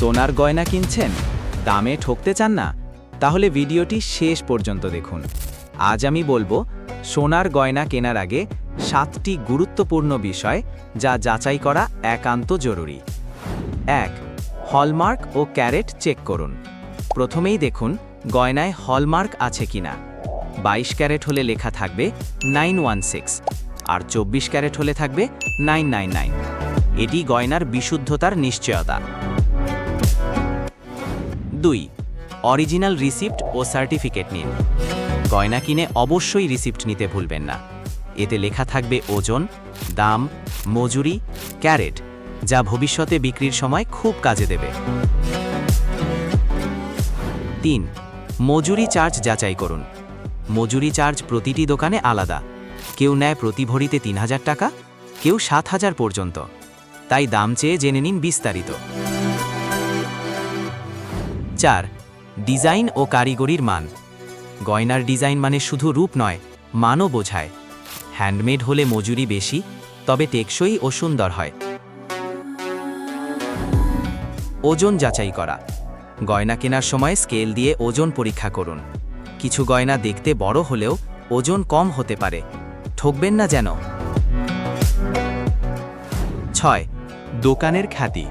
সোনার গয়না কিনছেন? দামে ঠকতে চান না? তাহলে ভিডিওটি শেষ পর্যন্ত দেখুন। আজ আমি বলব, সোনার গয়না কেনার আগে সাতটি গুরুত্বপূর্ণ বিষয় যা যাচাই করা একান্ত জরুরি। এক, হলমার্ক ও ক্যারেট চেক করুন। প্রথমেই দেখুন, গয়নায় হলমার্ক আছে কিনা। বাইশ ক্যারেট হলে লেখা থাকবে নাইন ওয়ান সিক্স আর চব্বিশ ক্যারেট হলে থাকবে নাইন নাইন নাইন। এটি গয়নার বিশুদ্ধতার নিশ্চয়তা। দুই, অরিজিনাল রিসিপ্ট ও সার্টিফিকেট নিন। গয়না কিনে অবশ্যই রিসিপ্ট নিতে ভুলবেন না। এতে লেখা থাকবে ওজন, দাম, মজুরি, ক্যারেট, যা ভবিষ্যতে বিক্রির সময় খুব কাজে দেবে। তিন, মজুরি চার্জ যাচাই করুন। মজুরি চার্জ প্রতিটি দোকানে আলাদা। কেউ নেয় প্রতি ভরিতে তিন হাজার টাকা, কেউ সাত হাজার পর্যন্ত। তাই দাম চেয়ে জেনে নিন বিস্তারিত। চার ডিজাইন ও কারিগরির মান। গয়নার ডিজাইন মানে শুধু রূপ নয়, মানও বোঝায়। হ্যান্ডমেড হলে মজুরি বেশি, তবে টেকসই ও সুন্দর হয়। ওজন যাচাই করা। গয়না কেনার সময় স্কেল দিয়ে ওজন পরীক্ষা করুন। কিছু গয়না দেখতে বড় হলেও ওজন কম হতে পারে। ঠকবেন না যেন। ছয়, দোকানের খ্যাতি।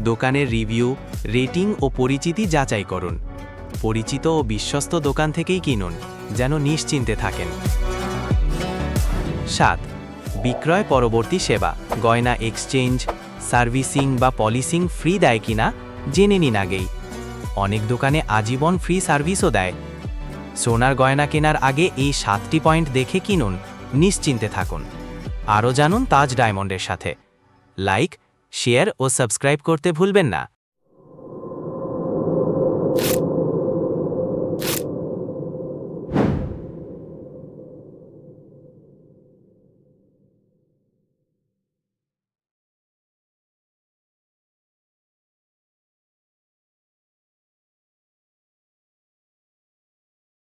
দোকানের রিভিউ, রেটিং ও পরিচিতি যাচাই করুন। পরিচিত ও বিশ্বস্ত দোকান থেকেই কিনুন, যেন নিশ্চিন্তে থাকেন। সাত, বিক্রয় পরবর্তী সেবা, গয়না এক্সচেঞ্জ, সার্ভিসিং বা পলিসিং ফ্রি দেয় কিনা জেনে নিন আগেই। অনেক দোকানে আজীবন ফ্রি সার্ভিসও দেয়। সোনার গয়না কেনার আগে এই সাতটি পয়েন্ট দেখে কিনুন, নিশ্চিন্তে থাকুন। আরও জানুন তাজ ডায়মন্ডের সাথে। লাইক শেয়ার ও সাবস্ক্রাইব করতে ভুলবেন না।